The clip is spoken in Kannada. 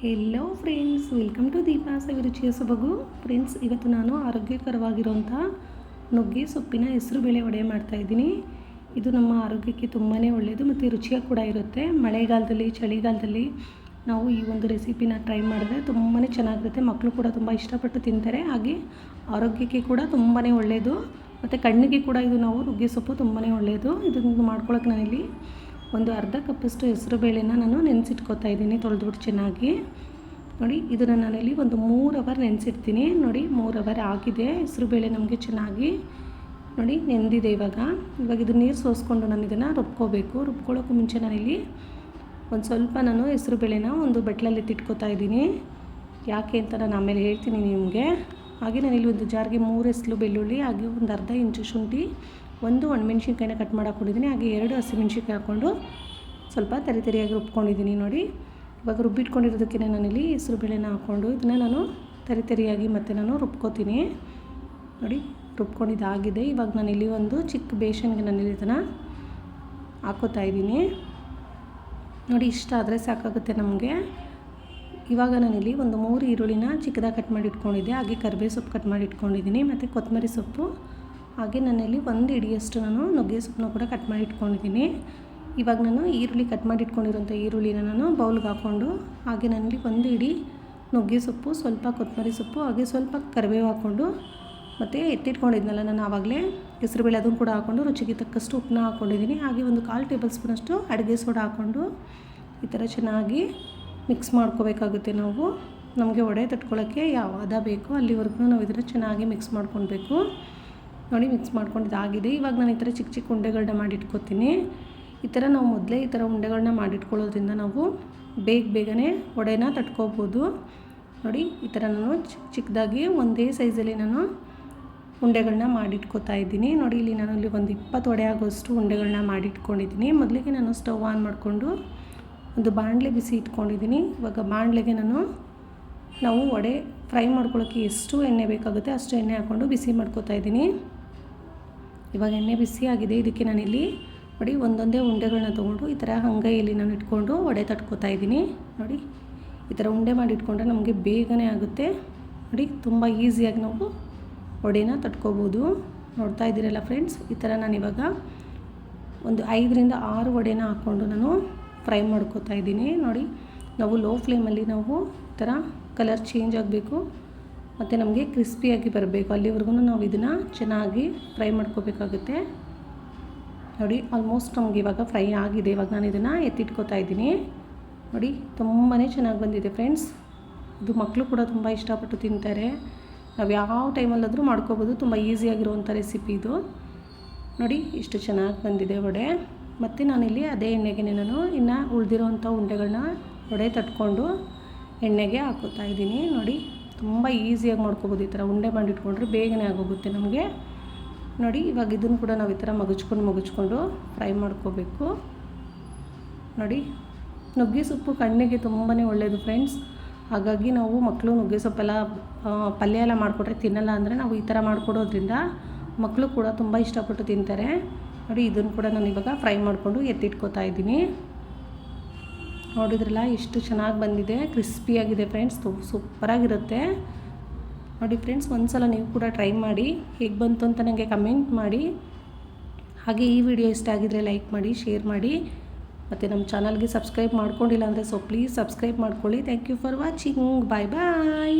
Hello friends welcome to Deepa's ವಿರುಚಿಯ ಸೊಬಗು ಫ್ರೆಂಡ್ಸ್ ಇವತ್ತು ನಾನು ಆರೋಗ್ಯಕರವಾಗಿರುವಂಥ ನುಗ್ಗೆ ಸೊಪ್ಪಿನ ಹೆಸರು ಬೇಳೆ ವಡೆ ಮಾಡ್ತಾಯಿದ್ದೀನಿ ಇದು ನಮ್ಮ ಆರೋಗ್ಯಕ್ಕೆ ತುಂಬಾ ಒಳ್ಳೆಯದು ಮತ್ತು ರುಚಿಯಾಗಿ ಕೂಡ ಇರುತ್ತೆ. ಮಳೆಗಾಲದಲ್ಲಿ, ಚಳಿಗಾಲದಲ್ಲಿ ನಾವು ಈ ಒಂದು ರೆಸಿಪಿನ ಟ್ರೈ ಮಾಡಿದ್ರೆ ತುಂಬಾ ಚೆನ್ನಾಗಿರುತ್ತೆ. ಮಕ್ಕಳು ಕೂಡ ತುಂಬ ಇಷ್ಟಪಟ್ಟು ತಿಂತಾರೆ. ಹಾಗೆ ಆರೋಗ್ಯಕ್ಕೆ ಕೂಡ ತುಂಬಾ ಒಳ್ಳೆಯದು ಮತ್ತು ಕಣ್ಣಿಗೆ ಕೂಡ ಇದು ನಾವು ನುಗ್ಗೆ ಸೊಪ್ಪು ತುಂಬಾ ಒಳ್ಳೆಯದು ಇದನ್ನು ಮಾಡ್ಕೊಳಕ್ಕೆ ನಾನಿಲ್ಲಿ ಒಂದು ಅರ್ಧ ಕಪ್ಪಷ್ಟು ಹೆಸರು ಬೇಳೆನ ನಾನು ನೆನೆಸಿಟ್ಕೋತಾ ಇದ್ದೀನಿ ತೊಳೆದ್ಬಿಟ್ಟು ಚೆನ್ನಾಗಿ. ನೋಡಿ, ಇದನ್ನು ನಾನಿಲ್ಲಿ ಒಂದು ಮೂರು ಅವರ್ ನೆನೆಸಿಡ್ತೀನಿ. ನೋಡಿ, ಮೂರು ಅವರ್ ಆಗಿದೆ, ಹೆಸರು ಬೇಳೆ ನಮಗೆ ಚೆನ್ನಾಗಿ. ನೋಡಿ, ನೆಂದಿದೆ ಇವಾಗ. ಇವಾಗ ಇದು ನೀರು ಸೋಸ್ಕೊಂಡು ನಾನು ಇದನ್ನು ರುಬ್ಕೋಬೇಕು. ರುಬ್ಕೊಳ್ಳೋಕ್ಕೂ ಮುಂಚೆ ನಾನಿಲ್ಲಿ ಒಂದು ಸ್ವಲ್ಪ ನಾನು ಹೆಸರು ಬೇಳೆನ ಒಂದು ಬಟ್ಲಲ್ಲಿ ತಿಟ್ಕೋತಾ ಇದ್ದೀನಿ. ಯಾಕೆ ಅಂತ ನಾನು ಆಮೇಲೆ ಹೇಳ್ತೀನಿ ನಿಮಗೆ. ಹಾಗೆ ನಾನಿಲ್ಲಿ ಒಂದು ಜಾರಿಗೆ ಮೂರು ಹೆಸರು ಬೆಳ್ಳುಳ್ಳಿ, ಹಾಗೆ ಒಂದು ಅರ್ಧ ಇಂಚು ಶುಂಠಿ ಒಂದು ಒಣಮೆಣ್ಸಿನ್ಕಾಯಿನ ಕಟ್ ಮಾಡಿ ಹಾಕ್ಕೊಂಡಿದ್ದೀನಿ ಹಾಗೆ ಎರಡು ಹಸಿಮೆಣ್ಸಿನ್ಕಾಯಿ ಹಾಕ್ಕೊಂಡು ಸ್ವಲ್ಪ ತರಿ ತರಿಯಾಗಿ ರುಬ್ಕೊಂಡಿದ್ದೀನಿ ನೋಡಿ. ಇವಾಗ ರುಬ್ಬಿಟ್ಕೊಂಡಿರೋದಕ್ಕೆ ನಾನಿಲ್ಲಿ ಹೆಸರು ಬೇಳೆನ ಹಾಕ್ಕೊಂಡು ಇದನ್ನು ನಾನು ತರಿ ತರಿಯಾಗಿ ಮತ್ತೆ ನಾನು ರುಬ್ಕೋತೀನಿ. ನೋಡಿ ರುಬ್ಕೊಂಡಿದ್ದಾಗಿದೆ ಇವಾಗ ನಾನಿಲ್ಲಿ ಒಂದು ಚಿಕ್ಕ ಬೇಷನ್ಗೆ ನಾನಿಲ್ಲಿ ಇದನ್ನು ಹಾಕೋತಾ ಇದ್ದೀನಿ. ನೋಡಿ, ಇಷ್ಟ ಆದರೆ ಸಾಕಾಗುತ್ತೆ ನಮಗೆ. ಇವಾಗ ನಾನಿಲ್ಲಿ ಒಂದು ಮೂರು ಈರುಳ್ಳಿನ ಚಿಕ್ಕದಾಗಿ ಕಟ್ ಮಾಡಿ ಇಟ್ಕೊಂಡಿದ್ದೆ. ಹಾಗೆ ಕರಿಬೇವು ಸೊಪ್ಪು ಕಟ್ ಮಾಡಿ ಇಟ್ಕೊಂಡಿದ್ದೀನಿ. ಮತ್ತು ಕೊತ್ತಂಬರಿ ಸೊಪ್ಪು ಹಾಗೆ ನನ್ನಲ್ಲಿ ಒಂದು ಹಿಡಿಯಷ್ಟು ನಾನು ನುಗ್ಗೆ ಸೊಪ್ಪನ್ನ ಕೂಡ ಕಟ್ ಮಾಡಿ ಇಟ್ಕೊಂಡಿದ್ದೀನಿ ಇವಾಗ ನಾನು ಈರುಳ್ಳಿ ಕಟ್ ಮಾಡಿ ಇಟ್ಕೊಂಡಿರೋಂಥ ಈರುಳ್ಳಿನ ನಾನು ಬೌಲ್ಗೆ ಹಾಕ್ಕೊಂಡು, ಹಾಗೆ ನನಗೆ ಒಂದು ಹಿಡಿ ನುಗ್ಗೆ ಸೊಪ್ಪು ಸ್ವಲ್ಪ ಕೊತ್ತಂಬರಿ ಸೊಪ್ಪು, ಹಾಗೆ ಸ್ವಲ್ಪ ಕರಿಬೇವು ಹಾಕ್ಕೊಂಡು, ಮತ್ತು ಎತ್ತಿಟ್ಕೊಂಡಿದ್ನಲ್ಲ ನಾನು ಆವಾಗಲೇ ಹೆಸರುಬೇಳೆ ಅದನ್ನು ಕೂಡ ಹಾಕ್ಕೊಂಡು ರುಚಿಗೆ ತಕ್ಕಷ್ಟು ಉಪ್ಪನ್ನ ಹಾಕ್ಕೊಂಡಿದ್ದೀನಿ. ಹಾಗೆ ಒಂದು ಕಾಲು ಟೇಬಲ್ ಸ್ಪೂನಷ್ಟು ಅಡುಗೆ ಸೋಡಾ ಹಾಕ್ಕೊಂಡು ಈ ಥರ ಚೆನ್ನಾಗಿ ಮಿಕ್ಸ್ ಮಾಡ್ಕೋಬೇಕಾಗುತ್ತೆ ನಾವು. ನಮಗೆ ಒಡೆ ತಟ್ಕೊಳ್ಳೋಕ್ಕೆ ಯಾವ ಹದ ಬೇಕೋ ಅಲ್ಲಿವರೆಗೂ ನಾವು ಇದನ್ನು ಚೆನ್ನಾಗಿ ಮಿಕ್ಸ್ ಮಾಡ್ಕೊಳ್ಬೇಕು. ನೋಡಿ ಮಿಕ್ಸ್ ಮಾಡ್ಕೊಂಡಿದ್ದಾಗಿದೆ ಇವಾಗ ನಾನು ಈ ಥರ ಚಿಕ್ಕ ಚಿಕ್ಕ ಉಂಡೆಗಳನ್ನ ಮಾಡಿಟ್ಕೋತೀನಿ. ಈ ಥರ ನಾವು ಮೊದಲೇ ಈ ಥರ ಉಂಡೆಗಳನ್ನ ಮಾಡಿಟ್ಕೊಳ್ಳೋದ್ರಿಂದ ನಾವು ಬೇಗ ಬೇಗನೆ ಒಡೆನ ತಟ್ಕೋಬೋದು. ನೋಡಿ, ಈ ಥರ ನಾನು ಚಿಕ್ಕ ಚಿಕ್ಕದಾಗಿ ಒಂದೇ ಸೈಜಲ್ಲಿ ನಾನು ಉಂಡೆಗಳನ್ನ ಮಾಡಿಟ್ಕೋತಾ ಇದ್ದೀನಿ. ನೋಡಿ, ಇಲ್ಲಿ ನಾನು ಇಲ್ಲಿ ಒಂದು ಇಪ್ಪತ್ತು ಒಡೆ ಆಗೋಷ್ಟು ಉಂಡೆಗಳನ್ನ ಮಾಡಿಟ್ಕೊಂಡಿದ್ದೀನಿ. ಮೊದಲಿಗೆ ನಾನು ಸ್ಟವ್ ಆನ್ ಮಾಡಿಕೊಂಡು ಒಂದು ಬಾಣಲೆ ಬಿಸಿ ಇಟ್ಕೊಂಡಿದ್ದೀನಿ. ಇವಾಗ ಬಾಣಲೆಗೆ ನಾನು ನಾವು ವಡೆ ಫ್ರೈ ಮಾಡ್ಕೊಳ್ಳೋಕ್ಕೆ ಎಷ್ಟು ಎಣ್ಣೆ ಬೇಕಾಗುತ್ತೆ ಅಷ್ಟು ಎಣ್ಣೆ ಹಾಕ್ಕೊಂಡು ಬಿಸಿ ಮಾಡ್ಕೋತಾ ಇದ್ದೀನಿ. ಇವಾಗ ಎಣ್ಣೆ ಬಿಸಿ ಆಗಿದೆ, ಇದಕ್ಕೆ ನಾನಿಲ್ಲಿ ನೋಡಿ ಒಂದೊಂದೇ ಉಂಡೆಗಳನ್ನ ತೊಗೊಂಡು ಈ ಥರ ಹಂಗೈಯಲ್ಲಿ ನಾನು ಇಟ್ಕೊಂಡು ವಡೆ ತಟ್ಕೋತಾ ಇದ್ದೀನಿ. ನೋಡಿ, ಈ ಥರ ಉಂಡೆ ಮಾಡಿ ಇಟ್ಕೊಂಡ್ರೆ ನಮಗೆ ಬೇಗನೆ ಆಗುತ್ತೆ. ನೋಡಿ, ತುಂಬ ಈಸಿಯಾಗಿ ನಾವು ವಡೆನ ತಟ್ಕೋಬೋದು. ನೋಡ್ತಾ ಇದ್ದೀರಲ್ಲ ಫ್ರೆಂಡ್ಸ್, ಈ ಥರ ನಾನು ಇವಾಗ ಒಂದು ಐದರಿಂದ ಆರು ವಡೆನ ಹಾಕ್ಕೊಂಡು ನಾನು ಫ್ರೈ ಮಾಡ್ಕೋತಾ ಇದ್ದೀನಿ. ನೋಡಿ, ನಾವು ಲೋ ಫ್ಲೇಮಲ್ಲಿ ನಾವು ಈ ಥರ ಕಲರ್ ಚೇಂಜ್ ಆಗಬೇಕು. ಮತ್ತು ನಮಗೆ ಕ್ರಿಸ್ಪಿಯಾಗಿ ಬರಬೇಕು. ಅಲ್ಲಿವರೆಗೂ ನಾವು ಇದನ್ನು ಚೆನ್ನಾಗಿ ಫ್ರೈ ಮಾಡ್ಕೋಬೇಕಾಗುತ್ತೆ. ನೋಡಿ ಆಲ್ಮೋಸ್ಟ್ ನಮಗೆ ಇವಾಗ ಫ್ರೈ ಆಗಿದೆ. ಇವಾಗ ನಾನು ಇದನ್ನು ಎತ್ತಿಟ್ಕೋತಾ ಇದ್ದೀನಿ. ನೋಡಿ ತುಂಬಾ ಚೆನ್ನಾಗಿ ಬಂದಿದೆ ಫ್ರೆಂಡ್ಸ್ ಇದು ಮಕ್ಕಳು ಕೂಡ ತುಂಬ ಇಷ್ಟಪಟ್ಟು ತಿಂತಾರೆ. ನಾವು ಯಾವ ಟೈಮಲ್ಲಾದರೂ ಮಾಡ್ಕೋಬೋದು. ತುಂಬ ಈಸಿಯಾಗಿರುವಂಥ ರೆಸಿಪಿ ಇದು. ನೋಡಿ, ಇಷ್ಟು ಚೆನ್ನಾಗಿ ಬಂದಿದೆ ವಡೆ. ಮತ್ತು ನಾನಿಲ್ಲಿ ಅದೇ ಎಣ್ಣೆಗೆ ನಾನು ಇನ್ನು ಉಳಿದಿರೋವಂಥ ಉಂಡೆಗಳನ್ನ ವಡೆ ತಟ್ಕೊಂಡು ಎಣ್ಣೆಗೆ ಹಾಕೋತಾ ಇದ್ದೀನಿ. ನೋಡಿ ತುಂಬ ಈಸಿಯಾಗಿ ಮಾಡ್ಕೋಬೋದು ಈ ಥರ ಉಂಡೆ ಮಾಡಿಟ್ಕೊಂಡ್ರೆ ಬೇಗನೆ ಆಗೋಗುತ್ತೆ ನಮಗೆ. ನೋಡಿ, ಇವಾಗ ಇದನ್ನು ಕೂಡ ನಾವು ಈ ಥರ ಮಗುಚ್ಕೊಂಡು ಮಗುಚ್ಕೊಂಡು ಫ್ರೈ ಮಾಡ್ಕೋಬೇಕು. ನೋಡಿ, ನುಗ್ಗೆ ಸೊಪ್ಪು ಕಣ್ಣಿಗೆ ತುಂಬಾ ಒಳ್ಳೆಯದು ಫ್ರೆಂಡ್ಸ್. ಹಾಗಾಗಿ ನಾವು ಮಕ್ಕಳು ನುಗ್ಗೆ ಸೊಪ್ಪೆಲ್ಲ ಪಲ್ಯ ಎಲ್ಲ ಮಾಡಿಕೊಟ್ರೆ ತಿನ್ನಲ್ಲ ಅಂದರೆ ನಾವು ಈ ಥರ ಮಾಡಿಕೊಡೋದ್ರಿಂದ ಮಕ್ಕಳು ಕೂಡ ತುಂಬ ಇಷ್ಟಪಟ್ಟು ತಿಂತಾರೆ. ನೋಡಿ, ಇದನ್ನು ಕೂಡ ನಾನು ಇವಾಗ ಫ್ರೈ ಮಾಡಿಕೊಂಡು ಎತ್ತಿಟ್ಕೋತಾ ಇದ್ದೀನಿ. ನೋಡಿದ್ರಲ್ಲ ಎಷ್ಟು ಚೆನ್ನಾಗಿ ಬಂದಿದೆ ಕ್ರಿಸ್ಪಿಯಾಗಿದೆ ಫ್ರೆಂಡ್ಸ್ ಸೂಪರಾಗಿರುತ್ತೆ ನೋಡಿ ಫ್ರೆಂಡ್ಸ್ ಒಂದು ಸಲ ನೀವು ಕೂಡ ಟ್ರೈ ಮಾಡಿ, ಹೇಗೆ ಬಂತು ಅಂತ ನನಗೆ ಕಮೆಂಟ್ ಮಾಡಿ. ಹಾಗೆ ಈ ವಿಡಿಯೋ ಇಷ್ಟ ಆಗಿದರೆ ಲೈಕ್ ಮಾಡಿ ಶೇರ್ ಮಾಡಿ. ಮತ್ತು ನಮ್ಮ ಚಾನಲ್ಗೆ ಸಬ್ಸ್ಕ್ರೈಬ್ ಮಾಡ್ಕೊಂಡಿಲ್ಲ ಅಂದರೆ ಸೊ ಪ್ಲೀಸ್ ಸಬ್ಸ್ಕ್ರೈಬ್ ಮಾಡ್ಕೊಳ್ಳಿ. Thank you for watching bye bye